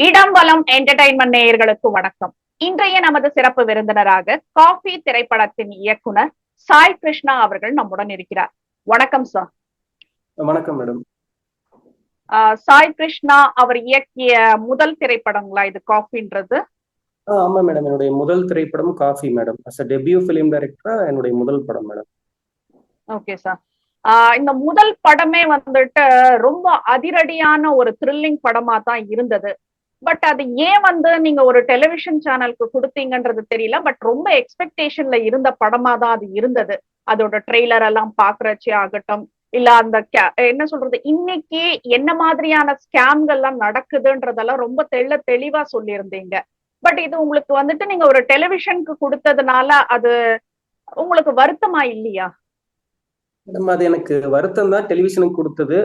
இடம் வலம் என்டர்டைன்மெண்ட் நேயர்களுக்கு வணக்கம். இன்றைய நமது சிறப்பு விருந்தினராக காஃபி திரைப்படத்தின் இயக்குனர் சாய் கிருஷ்ணா அவர்கள் நம்முடன் இருக்கிறார். வணக்கம் சார் வணக்கம் மேடம் சாய் கிருஷ்ணா அவர் இயக்கிய முதல் திரைப்படங்களா இது காஃபின்றது? ஆமா மேடம் என்னுடைய முதல் திரைப்படம் coffee madam as a debut film டைரக்டரா என்னுடைய முதல் படம் மேடம் ஓகே சார் இந்த முதல் படமே வந்துட்டு ரொம்ப அதிரடியான ஒரு த்ரில்லிங் படமா தான் இருந்தது. பட் அது ஏன் வந்து நீங்க ஒரு டெலிவிஷன் சேனலுக்கு கொடுத்தீங்கன்றது தெரியல. பட் ரொம்ப எக்ஸ்பெக்டேஷன்ல இருந்த படமா தான் அது இருந்தது. அதோட ட்ரெய்லர் எல்லாம் பாக்குறச்சே ஆகட்டும். இல்ல அந்த என்ன சொல்றது? இன்னைக்கு என்ன மாதிரியான ஸ்கேம்கள்லாம் நடக்குதுன்றதெல்லாம் ரொம்ப தெள்ள தெளிவா சொல்லியிருந்தீங்க. பட் இது உங்களுக்கு வந்துட்டு நீங்க ஒரு டெலிவிஷனுக்கு கொடுத்ததுனால அது உங்களுக்கு வருத்தமா இல்லையா? மேடம் அது எனக்கு வருத்தம் தான். டெலிவிஷனுக்கு கொடுத்தது.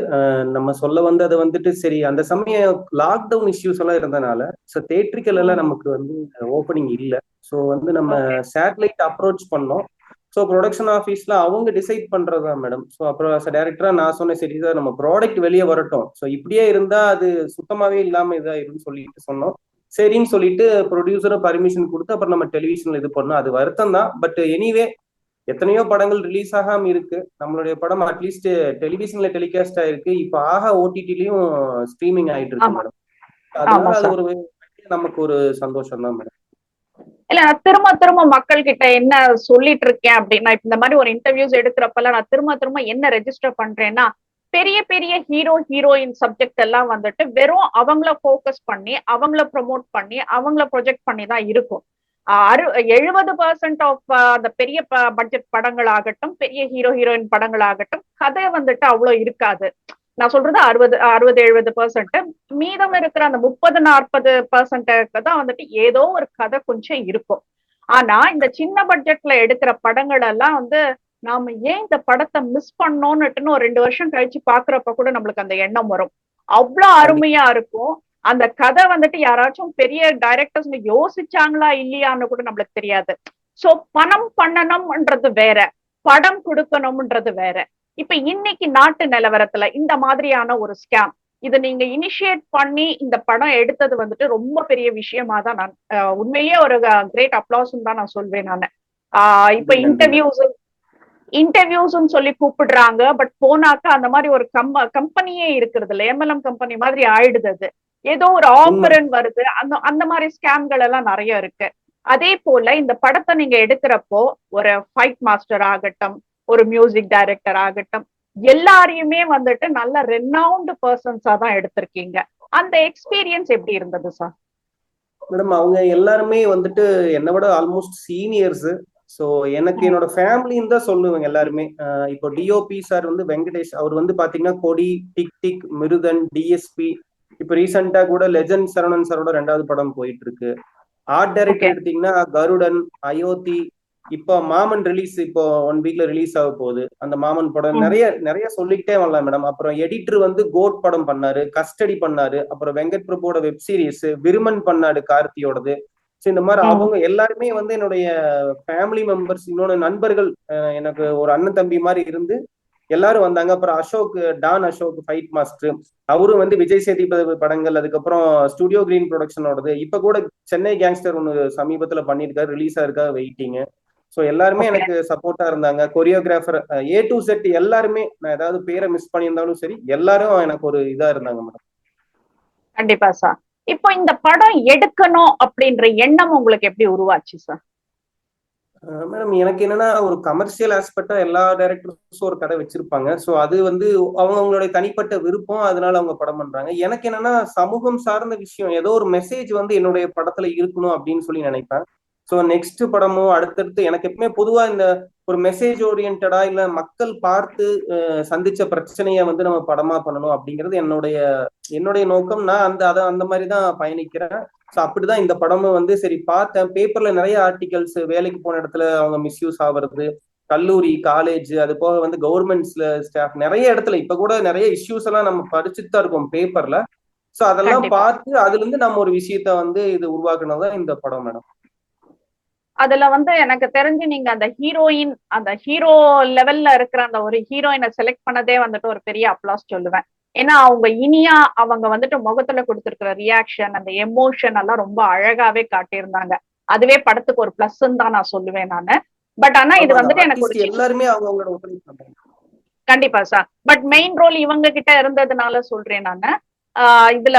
நம்ம சொல்ல வந்தது வந்துட்டு சரி அந்த சமயம் லாக்டவுன் இஷ்யூஸ் எல்லாம் இருந்தனால ஸோ தேட்ரிக்கல் எல்லாம் நமக்கு வந்து ஓப்பனிங் இல்லை. ஸோ வந்து நம்ம சேட்டலைட் அப்ரோச் பண்ணோம். ஸோ ப்ரொடக்ஷன் ஆஃபீஸ்ல அவங்க டிசைட் பண்றது தான் மேடம். ஸோ அப்புறம் டேரக்டரா நான் சொன்னேன் சரி சார் நம்ம ப்ராடக்ட் வெளியே வரட்டும். ஸோ இப்படியே இருந்தா அது சுத்தமாவே இல்லாம இதாயிருன்னு சொல்லிட்டு சொன்னோம். சரின்னு சொல்லிட்டு ப்ரொடியூசரும் பர்மிஷன் கொடுத்து அப்புறம் நம்ம டெலிவிஷன்ல இது பண்ணோம். அது வருத்தம் தான். பட் எனிவே எத்தனையோ படங்கள் ரிலீஸ் ஆகாம இருக்கு. நம்மளுடைய படம் அட்லீஸ்ட் டெலிவிஷன்ல டெலிகாஸ்ட் ஆயிருக்கு. இப்ப ஆக ஓடிடிலையும் ஸ்ட்ரீமிங் ஆயிட்டு இருக்கு மேடம் அதனால அது ஒரு நமக்கு ஒரு சந்தோஷம் தான் மேடம் இல்ல நான் திரும்ப திரும்ப மக்கள் கிட்ட என்ன சொல்லிட்டு இருக்கேன் அப்படின்னா இந்த மாதிரி ஒரு இன்டர்வியூஸ் எடுக்கிறப்பெல்லாம் நான் திரும்ப திரும்ப என்ன ரெஜிஸ்டர் பண்றேன்னா பெரிய பெரிய ஹீரோ ஹீரோயின் சப்ஜெக்ட் எல்லாம் வந்துட்டு வெறும் அவங்கள ஃபோக்கஸ் பண்ணி அவங்கள ப்ரொமோட் பண்ணி அவங்கள ப்ரொஜெக்ட் பண்ணி தான் இருக்கும். அறு எழுபது பர்சன்ட் ஆஃப் அந்த பெரிய பட்ஜெட் படங்கள் ஆகட்டும் பெரிய ஹீரோ ஹீரோயின் படங்கள் ஆகட்டும் கதை வந்துட்டு அவ்வளவு இருக்காது. நான் சொல்றது அறுபது அறுபது எழுபது பர்சன்ட் மீதம் இருக்கிற அந்த முப்பது நாற்பது பர்சன்ட்டுக்கு தான் வந்துட்டு ஏதோ ஒரு கதை கொஞ்சம் இருக்கும். ஆனா இந்த சின்ன பட்ஜெட்ல எடுக்கிற படங்கள் எல்லாம் வந்து நாம ஏன் இந்த படத்தை மிஸ் பண்ணோம்னுட்டுன்னு ஒரு ரெண்டு வருஷம் கழிச்சு பாக்குறப்ப கூட நம்மளுக்கு அந்த எண்ணம் வரும். அவ்வளவு அருமையா இருக்கும். அந்த கதை வந்துட்டு யாராச்சும் பெரிய டைரக்டர்ஸ் யோசிச்சாங்களா இல்லையான்னு கூட நம்மளுக்கு தெரியாது. சோ பணம் பண்ணணும்ன்றது வேற படம் கொடுக்கணும்ன்றது வேற. இப்ப இன்னைக்கு நாட்டு நிலவரத்துல இந்த மாதிரியான ஒரு ஸ்கேம் இதை நீங்க இனிஷியேட் பண்ணி இந்த படம் எடுத்தது வந்துட்டு ரொம்ப பெரிய விஷயமா தான் நான் உண்மையிலேயே ஒரு கிரேட் அப்ளாஸ் தான் நான் சொல்வேன் நான். ஆஹ் இப்ப இன்டர்வியூஸ் இன்டர்வியூஸ்ன்னு சொல்லி கூப்பிடுறாங்க பட் போனாக்கா அந்த மாதிரி ஒரு கம் கம்பெனியே இருக்கிறது இல்லை எம்எல்எம் கம்பெனி மாதிரி ஆயிடுது அது. ஏதோ ஒரு ஆஃபர்ன்னு வருது. அந்த அந்த மாதிரி ஸ்கேம்கள் எல்லாம் நிறைய இருக்கு. அதே போல இந்த படத்தை நீங்க எடுக்கிறப்போ ஒரு ஃபைட் மாஸ்டர் ஆகட்டும் ஒரு மியூசிக் டைரக்டர் ஆகட்டும் எல்லாரையுமே வந்துட்டு நல்ல ரெனவுண்டு பர்சன்ஸா தான் எடுத்திருக்கீங்க. அந்த எக்ஸ்பீரியன்ஸ் எப்படி இருந்தது சார் மேடம் அவங்க எல்லாருமே வந்துட்டு என்னை விட ஆல்மோஸ்ட் சீனியர்ஸ் ஸோ எனக்கு என்னோட ஃபேமிலின்னு தான் சொல்லுவேங்க எல்லாருமே. இப்போ டிஓபி சார் வந்து வெங்கடேஷ் அவர் வந்து பாத்தீங்கன்னா கொடி டிக் டிக் மிருதன் டிஎஸ்பி இப்போ ரீசெண்டா கூட லெஜண்ட் சரவணன் சாரோட ரெண்டாவது படம் போயிட்டு இருக்கு ஆர்ட் டைரக்டர் எடுத்தீங்கன்னா கருடன் அயோத்தி இப்போ மாமன் ரிலீஸ் இப்போ ஒன் வீக்ல ரிலீஸ் ஆக போகுது. அந்த மாமன் படம் நிறைய நிறைய சொல்லிக்கிட்டே வரலாம் மேடம் அப்புறம் எடிட்டர் வந்து கோட் படம் பண்ணாரு கஸ்டடி பண்ணாரு அப்புறம் வெங்கட் பிரபுவோட வெப் சீரிஸ் விருமன் பண்ணாரு கார்த்தியோடது. ஸோ இந்த மாதிரி அவங்க எல்லாருமே வந்து என்னுடைய ஃபேமிலி மெம்பர்ஸ் இன்னொன்று நண்பர்கள் எனக்கு ஒரு அண்ணன் தம்பி மாதிரி இருந்து எல்லாரும் வந்தாங்க. அப்புறம் Ashok Don Ashok fight master. அவரும் வந்து விஜய் சேதுபதி படங்கள் அதுக்கப்புறம் ஸ்டுடியோ கிரீன் ப்ரொடக்ஷனோடது. இப்ப கூட சென்னை கேங்ஸ்டர் ஒன்று சமீபத்துல பண்ணியிருக்காரு. ரிலீஸ் ஆயிருக்கா வெயிட்டிங் ஸோ எல்லாருமே எனக்கு சப்போர்ட்டா இருந்தாங்க. கொரியோகிராஃபர் ஏ டு செட் எல்லாருமே நான் ஏதாவது பேரை மிஸ் பண்ணியிருந்தாலும் சரி எல்லாரும் எனக்கு ஒரு இதா இருந்தாங்க மேடம் கண்டிப்பா சார் இப்போ இந்த படம் எடுக்கணும் அப்படின்ற எண்ணம் உங்களுக்கு எப்படி உருவாச்சு சார் மேடம் எனக்கு என்னன்னா ஒரு கமர்ஷியல் ஆஸ்பெக்டா எல்லா டைரக்டர்ஸும் ஒரு கடை வச்சிருப்பாங்க. ஸோ அது வந்து அவங்க அவங்களுடைய தனிப்பட்ட விருப்பம் அதனால அவங்க படம் பண்றாங்க. எனக்கு என்னன்னா சமூகம் சார்ந்த விஷயம் ஏதோ ஒரு மெசேஜ் வந்து என்னுடைய படத்துல இருக்கணும் அப்படின்னு சொல்லி நினைப்பேன். ஸோ நெக்ஸ்ட் படமோ அடுத்தடுத்து எனக்கு எப்பவுமே பொதுவா இந்த ஒரு மெசேஜ் ஓரியன்டா இல்ல மக்கள் பார்த்து சந்திச்ச பிரச்சனைய வந்து நம்ம படமா பண்ணணும் அப்படிங்கிறது என்னுடைய என்னுடைய நோக்கம். நான் அந்த அதை அந்த மாதிரி தான் பயணிக்கிறேன். ஸோ அப்படிதான் இந்த படமும் வந்து சரி பார்த்தேன். பேப்பர்ல நிறைய ஆர்டிகல்ஸ் வேலைக்கு போன இடத்துல அவங்க மிஸ்யூஸ் ஆகுறது கல்லூரி காலேஜ் அது போக வந்து கவர்மெண்ட்ஸ்ல ஸ்டாஃப் நிறைய இடத்துல இப்ப கூட நிறைய இஷ்யூஸ் எல்லாம் நம்ம படிச்சுட்டு தான் இருக்கோம் பேப்பர்ல ஸோ அதெல்லாம் பார்த்து அதுல இருந்து நம்ம ஒரு விஷயத்த வந்து இது உருவாக்குனதான் இந்த படம் மேடம் அதுல வந்து எனக்கு தெரிஞ்சு நீங்க அந்த ஹீரோயின் அந்த ஹீரோ லெவல்ல இருக்கிற அந்த ஒரு ஹீரோயினை செலக்ட் பண்ணதே வந்துட்டு ஒரு பெரிய அப்ளாஸ் சொல்லுவேன். ஏன்னா அவங்க இனியா அவங்க வந்துட்டு முகத்துல கொடுத்திருக்கிற ரியாக்ஷன் அந்த எமோஷன் எல்லாம் ரொம்ப அழகாவே காட்டியிருந்தாங்க. அதுவே படத்துக்கு ஒரு பிளஸ் தான் நான் சொல்லுவேன் நானு. பட் ஆனா இது வந்துட்டு எனக்கு எல்லாருமே அவங்க கண்டிப்பா சார். பட் மெயின் ரோல் இவங்க கிட்ட இருந்ததுனால சொல்றேன் நானு. ஆஹ் இதுல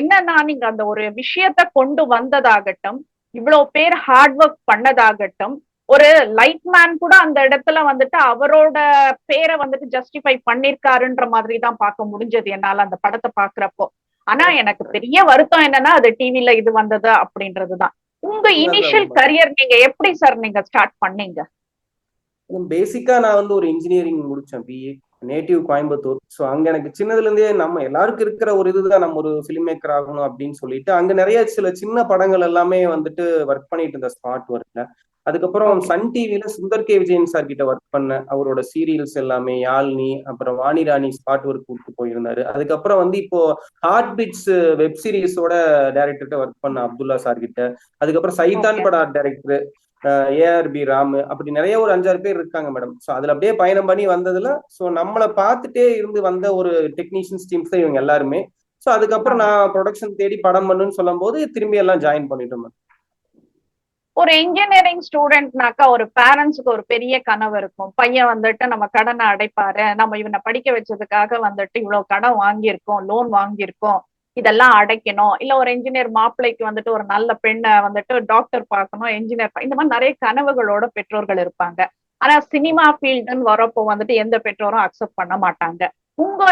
என்னன்னா நீங்க அந்த ஒரு விஷயத்த கொண்டு வந்ததாகட்டும் இவ்வளவு பேர் ஹார்ட் ஒர்க் பண்ணதாகட்டும் ஒரு லைட் மேன் கூட அந்த இடத்துல வந்துட்டு அவரோட பேரை வந்துட்டு ஜஸ்டிஃபை பண்ணிருக்காருன்ற மாதிரி தான் பார்க்க முடிஞ்சது என்னால அந்த படத்தை பாக்குறப்போ ஆனா எனக்கு பெரிய வருத்தம் என்னன்னா அது டிவில இது வந்தது அப்படின்றதுதான். உங்க இனிஷியல். கரியர் நீங்க எப்படி சார் நீங்க ஸ்டார்ட் பண்ணீங்க? பேசிக்கா நான் வந்து ஒரு இன்ஜினியரிங் முடிச்சேன் பிஏ நேட்டிவ் கோயம்புத்தூர். ஸோ அங்க எனக்கு சின்னதுல இருந்தே நம்ம எல்லாருக்கும் இருக்கிற ஒரு இதுதான் நம்ம ஒரு ஃபிலிம் மேக்கர் ஆகணும் அப்படின்னு சொல்லிட்டு அங்க நிறைய சில சின்ன படங்கள் எல்லாமே வந்துட்டு ஒர்க் பண்ணிட்டு இருந்த ஸ்பாட் ஒர்க்ல அதுக்கப்புறம். சன் டிவில சுந்தர் கே. விஜயன் சார் கிட்ட ஒர்க் பண்ணேன் அவரோட சீரியல்ஸ் எல்லாமே யாழ்னி அப்புறம் வாணி ராணி ஸ்பாட் ஒர்க் கூப்பிட்டு போயிருந்தாரு. அதுக்கப்புறம் வந்து இப்போ ஹார்ட் பீட்ஸ் வெப் சீரிஸோட டைரக்டர்கிட்ட ஒர்க் பண்ண அப்துல்லா சார் கிட்ட. அதுக்கப்புறம் சைதான். பட டைரக்டர் ஏஆர்பி ராமு அப்படி நிறைய ஒரு அஞ்சாறு பேர் இருக்காங்க மேடம் ஸோ அதுல அப்படியே பயணம் பண்ணி வந்ததுல ஸோ நம்மளை பார்த்துட்டே இருந்து வந்த ஒரு டெக்னீஷியன்ஸ் டீம்ஸ் தான் இவங்க எல்லாருமே. ஸோ அதுக்கப்புறம் நான் ப்ரொடக்ஷன் தேடி படம் பண்ணுன்னு சொல்லும் போது திரும்பி எல்லாம் ஜாயின் பண்ணிட்டோம் மேம் ஒரு இன்ஜினியரிங் ஸ்டூடெண்ட்னாக்கா ஒரு பேரண்ட்ஸுக்கு ஒரு பெரிய கனவு இருக்கும். பையன் வந்துட்டு நம்ம கடனை அடைப்பாரு. நம்ம இவனை படிக்க வச்சதுக்காக வந்துட்டு இவ்வளவு கடன் வாங்கியிருக்கோம் லோன் வாங்கியிருக்கோம். இதெல்லாம் அடைக்கணும். இல்ல ஒரு இன்ஜினியர் மாப்பிள்ளைக்கு வந்துட்டு ஒரு நல்ல பெண்ணை வந்துட்டு டாக்டர் பார்க்கணும் இன்ஜினியர் இந்த மாதிரி நிறைய கனவுகளோட பெற்றோர்கள் இருப்பாங்க. ஆனா சினிமா ஃபீல்டுன்னு வரப்போ வந்துட்டு எந்த பெற்றோரும் அக்செப்ட் பண்ண மாட்டாங்க. உங்க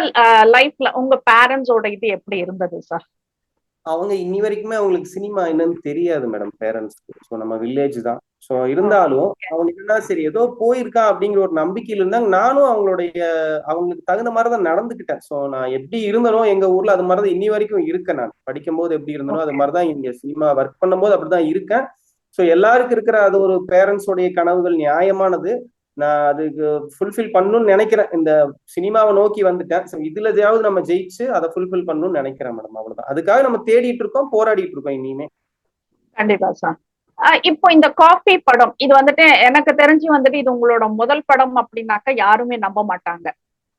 லைஃப்ல உங்க பேரண்ட்ஸோட இது எப்படி இருந்தது சார் அவங்க இன்னி வரைக்குமே அவங்களுக்கு சினிமா என்னன்னு தெரியாது மேடம் பேரண்ட்ஸ்க்கு ஸோ நம்ம வில்லேஜ் தான். ஸோ இருந்தாலும் அவங்க என்னன்னா சரி ஏதோ போயிருக்கான் அப்படிங்கிற ஒரு நம்பிக்கையில இருந்தாங்க. நானும் அவங்களுடைய அவங்களுக்கு தகுந்த மாதிரி தான் நடந்துக்கிட்டேன். ஸோ நான் எப்படி இருந்தனோ எங்க ஊர்ல அது மாதிரி தான் இன்னி வரைக்கும் இருக்கேன் நான். படிக்கும்போது எப்படி இருந்தனோ அது மாதிரி தான் இங்க சினிமா ஒர்க் பண்ணும்போது அப்படிதான் இருக்கேன். ஸோ எல்லாருக்கும் இருக்கிற அது ஒரு பேரண்ட்ஸோடைய கனவுகள் நியாயமானது. நான் அதுக்கு ஃபுல்ஃபில் பண்ணணும்னு நினைக்கிறேன். இந்த சினிமாவை நோக்கி வந்துட்டேன். ஸோ இதுல எதையாவது நம்ம ஜெயிச்சு அதை ஃபுல்ஃபில் பண்ணணும்னு நினைக்கிறேன் மேடம் அவ்வளவுதான். அதுக்காக நம்ம தேடிட்டு இருக்கோம் போராடிட்டு இருக்கோம் இனிமே. கண்டிப்பா சார் இப்போ இந்த காஃபி படம் இது வந்துட்டு எனக்கு தெரிஞ்சு வந்துட்டு இது உங்களோட முதல் படம் அப்படின்னாக்கா யாருமே நம்ப மாட்டாங்க.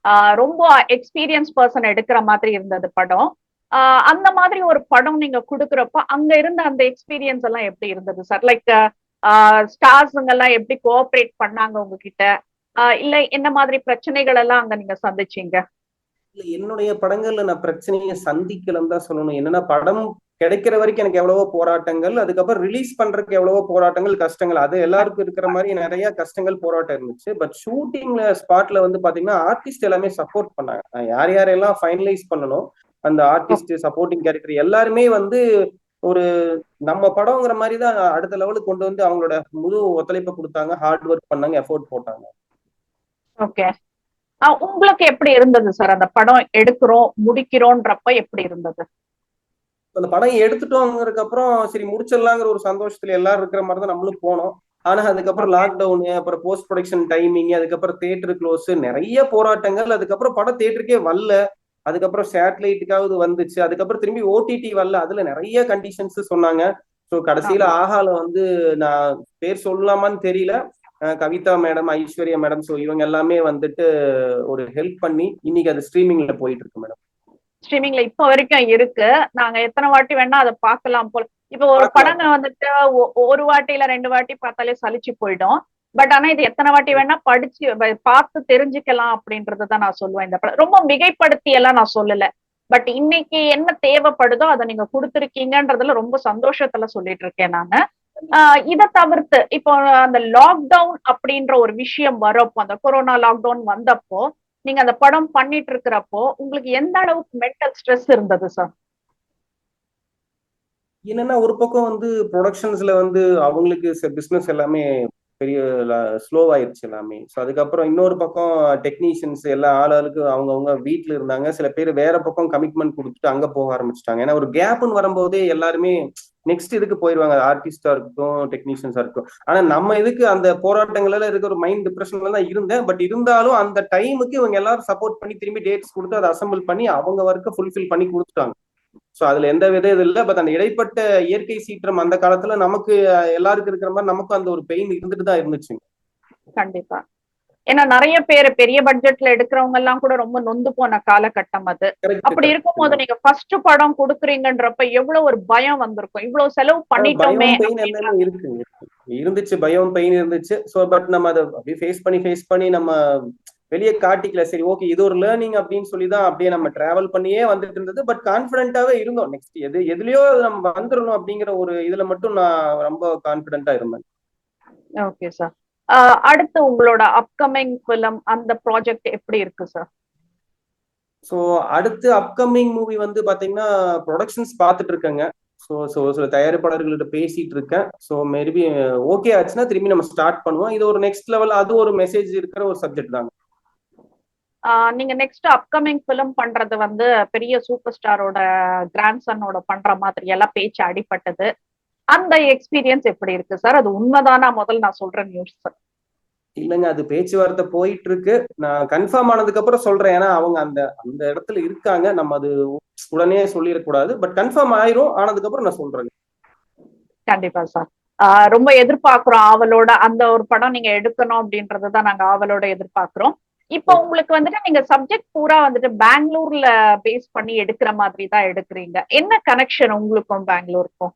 ஆஹ் ரொம்ப எக்ஸ்பீரியன்ஸ் பர்சன் எடுக்கிற மாதிரி இருந்தது படம். ஆஹ் அந்த மாதிரி ஒரு படம் நீங்க கொடுக்குறப்ப அங்க இருந்த அந்த எக்ஸ்பீரியன்ஸ் எல்லாம் எப்படி இருந்தது சார் லைக் ஸ்டார்ஸுங்க எல்லாம் எப்படி கோஆப்ரேட் பண்ணாங்க உங்ககிட்ட? ஆஹ் இல்ல என்ன மாதிரி பிரச்சனைகள் எல்லாம் அங்க நீங்க சந்திச்சீங்க? இல்ல என்னுடைய படங்கள்ல நான் பிரச்சனையை சந்திக்கலன்னு தான் சொல்லணும். என்னன்னா படம் கிடைக்கிற வரைக்கும் எனக்கு எவ்வளவோ போராட்டங்கள் அதுக்கப்புறம் ரிலீஸ் பண்றதுக்கு எவ்வளவோ போராட்டங்கள் கஷ்டங்கள். அது எல்லாருக்கும் இருக்கிற மாதிரி நிறைய கஷ்டங்கள் போராட்டம் இருந்துச்சு. பட் ஷூட்டிங்ல ஸ்பாட்ல வந்து பாத்தீங்கன்னா ஆர்டிஸ்ட் எல்லாமே சப்போர்ட் பண்ணாங்க. நான் யார் யாரெல்லாம் ஃபைனலைஸ் பண்ணணும் அந்த ஆர்டிஸ்ட் சப்போர்ட்டிங் கேரக்டர் எல்லாருமே வந்து ஒரு நம்ம படங்கிற மாதிரி தான் அடுத்த லெவலுக்கு கொண்டு வந்து அவங்களோட முழு ஒத்துழைப்பை கொடுத்தாங்க ஹார்ட் ஒர்க் பண்ணாங்க எஃபோர்ட் போட்டாங்க. ஓகே உங்களுக்கு எப்படி இருந்தது சார் அந்த படம் எடுக்கிறோம் முடிக்கிறோன்றப்ப எப்படி இருந்தது? அந்த படம் எடுத்துட்டோங்கிறதுக்கு அப்புறம் சரி முடிச்சிடலாங்கிற ஒரு சந்தோஷத்துல எல்லாரும் இருக்கிற மாதிரி தான் நம்மளும் போனோம். ஆனா அதுக்கப்புறம் லாக்டவுனு அப்புறம் போஸ்ட் ப்ரொடக்ஷன் டைமிங் அதுக்கப்புறம் தேட்டர் க்ளோஸ் நிறைய போராட்டங்கள் அதுக்கப்புறம் படம் தேட்டருக்கே வரல. அதுக்கப்புறம் சேட்டலைட்டுக்காவது வந்துச்சு. அதுக்கப்புறம் திரும்பி ஓடிடி வரல. அதுல நிறைய கண்டிஷன்ஸ் சொன்னாங்க. ஸோ கடைசியில ஆஹால வந்து நான் பேர் சொல்லலாமான்னு தெரியல. Kavitha madam Aishwarya madam so இவங்க எல்லாமே வந்துட்டு ஒரு ஹெல்ப் பண்ணி இன்னைக்கு அது ஸ்ட்ரீமிங்ல போயிட்டு இருக்கு மேடம். ஸ்ட்ரீமிங்ல இப்ப வரைக்கும் இருக்கு. நாங்க எத்தனை வாட்டி வேணா அதை பார்க்கலாம் போல. இப்ப ஒரு படங்க வந்துட்டு ஒரு வாட்டி இல்ல ரெண்டு வாட்டி பார்த்தாலே சலிச்சு போயிடும். பட் ஆனா இது எத்தனை வாட்டி வேணா படிச்சு பார்த்து தெரிஞ்சுக்கலாம் அப்படின்றத நான் சொல்லுவேன். இந்த படம் ரொம்ப மிகைப்படுத்தி எல்லாம் நான் சொல்லல. பட் இன்னைக்கு என்ன தேவைப்படுதோ அதை நீங்க கொடுத்துருக்கீங்கன்றதுல ரொம்ப சந்தோஷத்துல சொல்லிட்டு இருக்கேன் நானு. ஆஹ் இதை தவிர்த்து இப்போ அந்த லாக்டவுன் அப்படின்ற ஒரு விஷயம் வரப்போ அந்த கொரோனா லாக்டவுன் வந்தப்போ நீங்க அந்த படம் பண்ணிட்டு இருக்கிறப்போ உங்களுக்கு எந்த அளவுக்கு மென்டல் ஸ்ட்ரெஸ் இருந்தது சார் என்னன்னா ஒரு பக்கம் வந்து ப்ரொடக்ஷன்ஸ்ல வந்து அவங்களுக்கு பிசினஸ் எல்லாமே பெரிய ஸ்லோவாயிருச்சு எல்லாமே. ஸோ அதுக்கப்புறம் இன்னொரு பக்கம் டெக்னீஷியன்ஸ் எல்லா ஆளாளுக்கு அவங்கவுங்க வீட்டில் இருந்தாங்க. சில பேர் வேற பக்கம் கமிட்மெண்ட் கொடுத்துட்டு அங்கே போக ஆரம்பிச்சிட்டாங்க. ஏன்னா ஒரு கேப்னு வரும்போதே எல்லாருமே நெக்ஸ்ட் இதுக்கு போயிடுவாங்க ஆர்டிஸ்டா இருக்கட்டும் டெக்னீஷியன்ஸா இருக்கட்டும். ஆனா நம்ம இதுக்கு அந்த போராட்டங்கள்ல இருக்க ஒரு மைண்ட் டிப்ரெஷன்ல தான் இருந்தேன். பட் இருந்தாலும் அந்த டைமுக்கு இவங்க எல்லாரும் சப்போர்ட் பண்ணி திரும்பி டேட்ஸ் கொடுத்து அதை அசம்பிள் பண்ணி அவங்க ஒர்க்கை ஃபுல்ஃபில் பண்ணி கொடுத்துட்டாங்க. ஸோ அதுல எந்த வித இது இல்லை. பட் அந்த இடைப்பட்ட இயற்கை சீற்றம் அந்த காலத்துல நமக்கு எல்லாருக்கும் இருக்கிற மாதிரி நமக்கும் அந்த ஒரு பெயின் இருந்துட்டு தான் இருந்துச்சு கண்டிப்பா. ஏன்னா நிறைய பேர் பெரிய பட்ஜெட்ல எடுக்கிறவங்க எல்லாம் கூட ரொம்ப நொந்து போன காலகட்டம் அது. அப்படி correct. இருக்கும்போது நீங்க ஃபர்ஸ்ட் படம் கொடுக்குறீங்கன்றப்ப எவ்வளவு ஒரு பயம் வந்திருக்கும். இவ்வளவு செலவு பண்ணிட்டோமே. இருந்துச்சு பயம் பெயின் இருந்துச்சு. சோ பட் நம்ம அதை அப்படியே ஃபேஸ் பண்ணி ஃபேஸ் பண்ணி நம்ம வெளியே காட்டிக்கல. சரி ஓகே இது ஒரு லேர்னிங் அப்படின்னு சொல்லி தான் அப்படியே நம்ம டிராவல் பண்ணியே வந்துட்டு இருந்தது. பட் கான்பிடென்ட்டாவே இருந்தோம். நெக்ஸ்ட் எது எதுலயோ நம்ம வந்துடணும் அப்படிங்கிற ஒரு இதுல மட்டும் நான் ரொம்ப கான்பிடென்ட்டா இருந்தேன். ஓகே சார் அடுத்து உங்களோட அப்கமிங் ஃபிலிம் அந்த ப்ராஜெக்ட் எப்படி இருக்கு சார் ஸோ அடுத்து அப்கமிங் மூவி வந்து பாத்தீங்கன்னா ப்ரொடக்ஷன்ஸ் பார்த்துட்டு இருக்கேங்க. ஸோ ஸோ சில தயாரிப்பாளர்கள்ட்ட பேசிட்டு இருக்கேன். ஸோ மேபி ஓகே ஆச்சுன்னா திரும்பி நம்ம ஸ்டார்ட் பண்ணுவோம். இது ஒரு நெக்ஸ்ட் லெவல் அது ஒரு மெசேஜ் இருக்கிற ஒரு சப்ஜெக்ட் தாங்க. நீங்க நெக்ஸ்ட் அப்கமிங் ஃபிலிம் பண்றது வந்து பெரிய சூப்பர் ஸ்டாரோட கிராண்ட் சன்னோட பண்ற மாதிரி எல்லாம் பேச்சு அடிபட்டது. அந்த எக்ஸ்பீரியன்ஸ் எப்படி இருக்கு சார் அது உண்மைதானா? முதல்ல நான் சொல்றேன் நியூஸ் இல்லைங்க அது பேச்சுவார்த்தை போயிட்டு இருக்கு நான் கன்ஃபார்ம் ஆனதுக்கு அப்புறம் சொல்றேன். ஏன்னா அவங்க அந்த அந்த இடத்துல இருக்காங்க. நம்ம அது உடனே சொல்லிடக்கூடாது. பட் கன்ஃபார்ம் ஆயிரும். ஆனதுக்கு அப்புறம் நான் சொல்றேன் கண்டிப்பா சார் ரொம்ப எதிர்பார்க்கிறோம். ஆவலோட அந்த ஒரு படம் நீங்க எடுக்கணும் அப்படின்றது தான் நாங்க ஆவலோட எதிர்பார்க்கிறோம். இப்போ உங்களுக்கு வந்துட்டு நீங்க சப்ஜெக்ட் பூரா வந்துட்டு பெங்களூர்ல பேஸ் பண்ணி எடுக்கிற மாதிரி தான் எடுக்கிறீங்க. என்ன கனெக்ஷன் உங்களுக்கும் பெங்களூருக்கும்?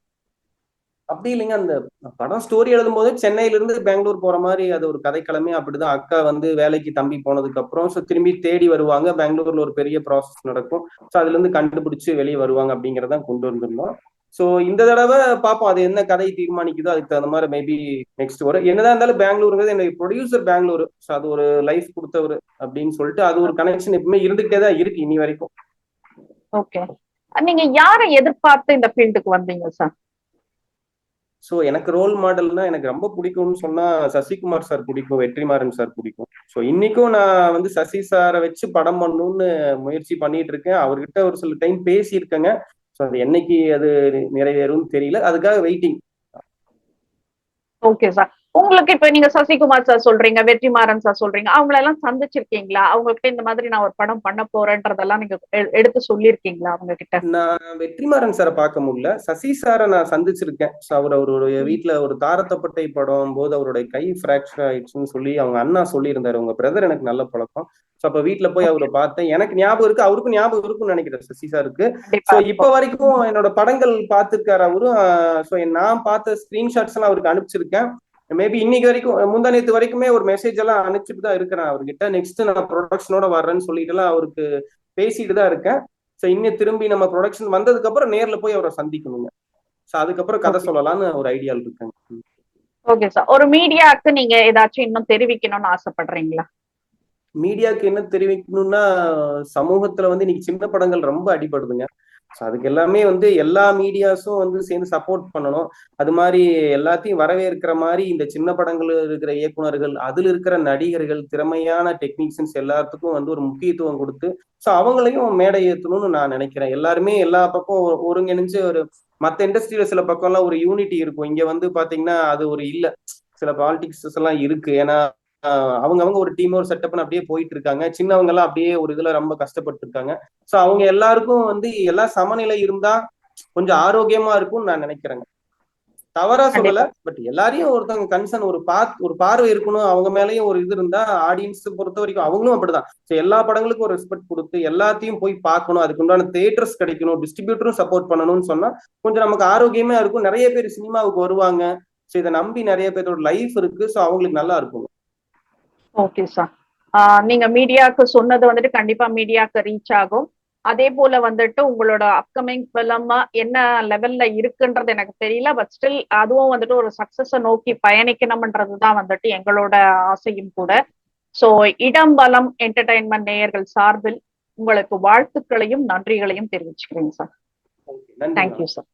அப்படி இல்லைங்க. அந்த படம் ஸ்டோரி எழுதும் போது சென்னையில இருந்து பெங்களூர் போற மாதிரி அது ஒரு கதைக்கிழமை அப்படிதான். அக்கா வந்து வேலைக்கு தம்பி போனதுக்கு அப்புறம் ஸோ திரும்பி தேடி வருவாங்க. பெங்களூர்ல ஒரு பெரிய ப்ராசஸ் நடக்கும். ஸோ அதுல இருந்து கண்டுபிடிச்சு வெளியே வருவாங்க அப்படிங்கறத கொண்டு வந்திருந்தோம். ஸோ இந்த தடவை பார்ப்போம். அது என்ன கதை தீர்மானிக்குதோ அதுக்கு தகுந்த மாதிரி மேபி நெக்ஸ்ட் வரும் என்னதான் இருந்தாலும் பெங்களூருங்கிறது எனக்கு ப்ரொடியூசர் பெங்களூர். ஸோ அது ஒரு லைஃப் கொடுத்தவர் அப்படின்னு சொல்லிட்டு அது ஒரு கனெக்ஷன் எப்பவுமே இருந்துகிட்டே தான் இருக்கு இனி வரைக்கும். ஓகே நீங்க யாரை எதிர்பார்த்து இந்த ஃபீல்டுக்கு வந்தீங்க சார் ஸோ எனக்கு ரோல் மாடல்னா எனக்கு ரொம்ப பிடிக்கும்னு சொன்னா சசிகுமார் சார் பிடிக்கும் வெற்றிமாறன் சார் பிடிக்கும். ஸோ இன்னைக்கும் நான் வந்து சசி சாரை வச்சு படம் பண்ணணும்னு முயற்சி பண்ணிட்டு இருக்கேன் அவர்கிட்ட ஒரு சில டைம் பேசியிருக்கேங்க. ஸோ அது என்னைக்கு அது நிறைவேறும்னு தெரியல. அதுக்காக வெயிட்டிங் ஓகே சார் உங்களுக்கு இப்ப நீங்க சசிகுமார் சார் சொல்றீங்க வெற்றிமாறன் சார் சொல்றீங்க அவங்கள எல்லாம் சந்திச்சிருக்கீங்களா? அவங்க கிட்ட இந்த மாதிரி நான் ஒரு படம் பண்ண போறேன்றதெல்லாம் நீங்க எடுத்து சொல்லியிருக்கீங்களா அவங்க கிட்ட நான் வெற்றிமாறன் சாரை பார்க்க முடியல. சசி சாரை நான் சந்திச்சிருக்கேன். அவர் அவருடைய வீட்டுல ஒரு தாரத்தப்பட்டை படம் போது அவருடைய கை ஃப்ராக்சர் ஆயிடுச்சுன்னு சொல்லி அவங்க அண்ணா சொல்லியிருந்தாரு. உங்க பிரதர் எனக்கு நல்ல பழக்கம். ஸோ அப்ப வீட்டுல போய் அவரை பார்த்தேன். எனக்கு ஞாபகம் இருக்கு. அவருக்கும் ஞாபகம் இருக்கும்னு நினைக்கிறேன் சசி சாருக்கு கண்டிப்பா. இப்ப வரைக்கும் என்னோட படங்கள் பார்த்திருக்காரு அவரும் ஸோ நான் பார்த்த ஸ்கிரீன்ஷாட்ஸ் எல்லாம் அவருக்கு அனுப்பிச்சிருக்கேன். மேபி இன்னைக்கு வரைக்கும் முந்தா வரைக்குமே ஒரு மெசேஜ் எல்லாம் அனுப்பிச்சிட்டு தான் இருக்கிறேன் அவர்கிட்ட. நெக்ஸ்ட் நான் ப்ரொடக்ஷனோட வர்றேன்னு சொல்லிட்டு எல்லாம் அவருக்கு பேசிட்டு தான் இருக்கேன். ஸோ இன்னும் திரும்பி நம்ம ப்ரொடக்ஷன் வந்ததுக்கு அப்புறம் நேர்ல போய் அவரை சந்திக்கணுங்க. ஸோ அதுக்கப்புறம் கதை. சொல்லலாம்னு ஒரு ஐடியால் இருக்கேங்க. ஓகே சார் ஒரு மீடியாவுக்கு நீங்க ஏதாச்சும் இன்னும் தெரிவிக்கணும்னு ஆசைப்படுறீங்களா? மீடியாவுக்கு என்ன தெரிவிக்கணும்னா சமூகத்துல வந்து இன்னைக்கு சின்ன படங்கள் ரொம்ப அடிபடுதுங்க. ஸோ அதுக்கு எல்லாமே வந்து எல்லா மீடியாஸும் வந்து சேர்ந்து சப்போர்ட் பண்ணணும். அது மாதிரி எல்லாத்தையும் வரவேற்கிற மாதிரி இந்த சின்ன படங்கள் இருக்கிற இயக்குனர்கள் அதில் இருக்கிற நடிகர்கள் திறமையான டெக்னீஷியன்ஸ் எல்லாத்துக்கும் வந்து ஒரு முக்கியத்துவம் கொடுத்து ஸோ அவங்களையும் மேடை ஏற்றணும்னு நான் நினைக்கிறேன். எல்லாருமே எல்லா பக்கம் ஒருங்கிணைஞ்சு ஒரு மற்ற இண்டஸ்ட்ரியில சில பக்கம்லாம் ஒரு யூனிட்டி இருக்கும். இங்க வந்து பாத்தீங்கன்னா அது ஒரு இல்லை. சில பாலிடிக்ஸ் எல்லாம் இருக்கு. ஏன்னா அவங்க அவங்க ஒரு டீம் ஒரு செட்டப்னு அப்படியே போயிட்டு இருக்காங்க. சின்னவங்க எல்லாம் அப்படியே ஒரு இதுல ரொம்ப கஷ்டப்பட்டு இருக்காங்க. சோ அவங்க எல்லாருக்கும் வந்து எல்லா சமநிலை இருந்தா கொஞ்சம் ஆரோக்கியமா இருக்கும்னு நான் நினைக்கிறேங்க. தவறா சொல்லல பட் எல்லாரையும் ஒருத்தவங்க கன்சர்ன் ஒரு பா ஒரு பார்வை இருக்கணும். அவங்க மேலயும் ஒரு இது இருந்தா ஆடியன்ஸ் பொறுத்த வரைக்கும் அவங்களும் அப்படிதான். சோ எல்லா படங்களுக்கும் ஒரு ரெஸ்பெக்ட் கொடுத்து எல்லாத்தையும் போய் பார்க்கணும். அதுக்கு உண்டான தேட்டர்ஸ் கிடைக்கணும் டிஸ்ட்ரிபியூட்டரும் சப்போர்ட் பண்ணணும்னு சொன்னா கொஞ்சம் நமக்கு ஆரோக்கியமா இருக்கும். நிறைய பேர் சினிமாவுக்கு வருவாங்க. சோ இதை நம்பி நிறைய பேரோட லைஃப் இருக்கு. சோ அவங்களுக்கு நல்லா இருக்கும். ஓகே சார் நீங்க மீடியாவுக்கு சொன்னது வந்துட்டு கண்டிப்பா மீடியாவுக்கு ரீச் ஆகும். அதே போல வந்துட்டு உங்களோட அப்கமிங் ஃபிலிம் என்ன லெவல்ல இருக்குன்றது எனக்கு தெரியல பட் ஸ்டில் அதுவும் வந்துட்டு ஒரு சக்சஸ நோக்கி பயணிக்கணும்ன்றது தான் வந்துட்டு எங்களோட ஆசையும் கூட. சோ இடம் பலம் என்டர்டைன்மெண்ட் நேயர்கள் சார்பில் உங்களுக்கு வாழ்த்துக்களையும் நன்றிகளையும் தெரிவிச்சுக்கிறேன் சார் தேங்க்யூ சார்